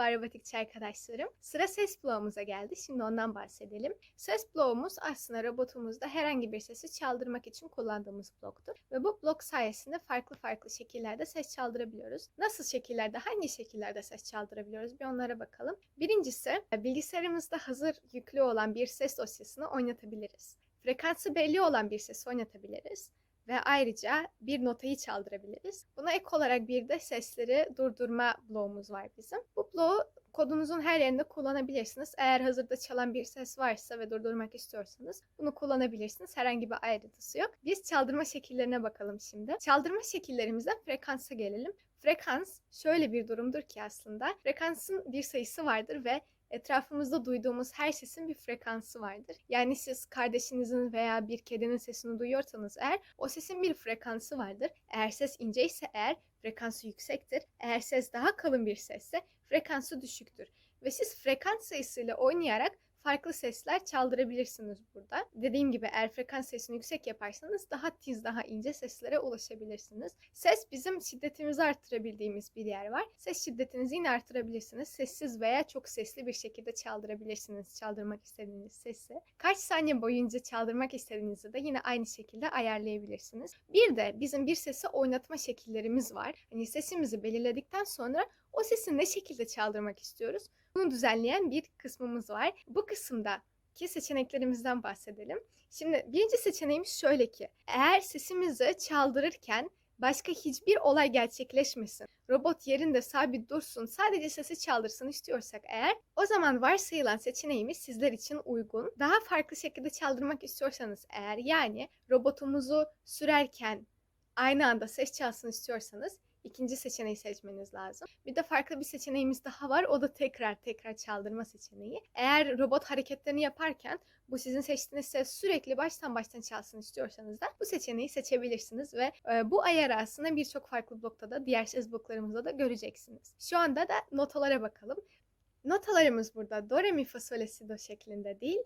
Merhaba robotikçi arkadaşlarım. Sıra ses bloğumuza geldi. Şimdi ondan bahsedelim. Ses bloğumuz aslında robotumuzda herhangi bir sesi çaldırmak için kullandığımız bloktur. Ve bu blok sayesinde farklı farklı şekillerde ses çaldırabiliyoruz. Nasıl şekillerde, hangi şekillerde ses çaldırabiliyoruz bir onlara bakalım. Birincisi bilgisayarımızda hazır yüklü olan bir ses dosyasını oynatabiliriz. Frekansı belli olan bir sesi oynatabiliriz ve ayrıca bir notayı çaldırabiliriz. Buna ek olarak bir de sesleri durdurma bloğumuz var bizim. Bu bloğu kodunuzun her yerinde kullanabilirsiniz. Eğer hazırda çalan bir ses varsa ve durdurmak istiyorsanız bunu kullanabilirsiniz. Herhangi bir ayrıntısı yok. Biz çaldırma şekillerine bakalım şimdi. Çaldırma şekillerimizden frekansa gelelim. Frekans şöyle bir durumdur ki aslında frekansın bir sayısı vardır ve etrafımızda duyduğumuz her sesin bir frekansı vardır. Yani siz kardeşinizin veya bir kedinin sesini duyuyorsanız eğer o sesin bir frekansı vardır. Eğer ses ince ise eğer frekansı yüksektir. Eğer ses daha kalın bir sesse frekansı düşüktür. Ve siz frekans sayısıyla oynayarak farklı sesler çaldırabilirsiniz burada. Dediğim gibi eğer frekans sesini yüksek yaparsanız daha tiz, daha ince seslere ulaşabilirsiniz. Ses bizim şiddetimizi arttırabildiğimiz bir yer var. Ses şiddetinizi yine arttırabilirsiniz. Sessiz veya çok sesli bir şekilde çaldırabilirsiniz çaldırmak istediğiniz sesi. Kaç saniye boyunca çaldırmak istediğinizi de yine aynı şekilde ayarlayabilirsiniz. Bir de bizim bir sesi oynatma şekillerimiz var. Hani sesimizi belirledikten sonra o sesi ne şekilde çaldırmak istiyoruz? Bunu düzenleyen bir kısmımız var. Bu kısımda ki seçeneklerimizden bahsedelim. Şimdi birinci seçeneğimiz şöyle ki eğer sesimizi çaldırırken başka hiçbir olay gerçekleşmesin. Robot yerinde sabit dursun, sadece sesi çaldırsın istiyorsak eğer o zaman varsayılan seçeneğimiz sizler için uygun. Daha farklı şekilde çaldırmak istiyorsanız eğer yani robotumuzu sürerken aynı anda ses çalsın istiyorsanız ikinci seçeneği seçmeniz lazım. Bir de farklı bir seçeneğimiz daha var. O da tekrar tekrar çaldırma seçeneği. Eğer robot hareketlerini yaparken bu sizin seçtiğiniz ses sürekli baştan baştan çalsın istiyorsanız da bu seçeneği seçebilirsiniz ve e, bu ayarı aslında birçok farklı blokta da diğer ses bloklarımızda da göreceksiniz. Şu anda da notalara bakalım. Notalarımız burada do, re, mi, fa, sol, si, do şeklinde değil,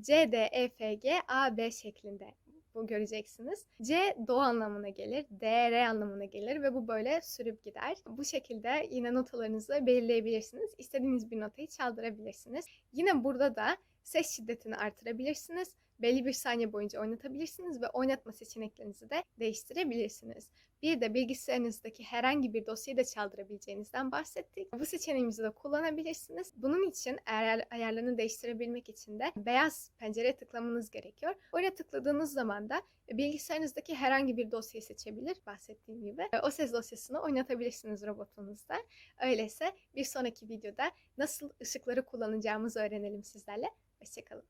C, D, E, F, G, A, B şeklinde bu göreceksiniz. C do anlamına gelir, D re anlamına gelir ve bu böyle sürüp gider. Bu şekilde yine notalarınızı belirleyebilirsiniz. İstediğiniz bir notayı çaldırabilirsiniz. Yine burada da ses şiddetini artırabilirsiniz. Belli bir saniye boyunca oynatabilirsiniz ve oynatma seçeneklerinizi de değiştirebilirsiniz. Bir de bilgisayarınızdaki herhangi bir dosyayı da çaldırabileceğinizden bahsettik. Bu seçeneğimizi de kullanabilirsiniz. Bunun için eğer ayarlarını değiştirebilmek için de beyaz pencereye tıklamanız gerekiyor. Oraya tıkladığınız zaman da bilgisayarınızdaki herhangi bir dosyayı seçebilir bahsettiğim gibi. O ses dosyasını oynatabilirsiniz robotunuzda. Öyleyse bir sonraki videoda nasıl ışıkları kullanacağımızı öğrenelim sizlerle. Hoşçakalın.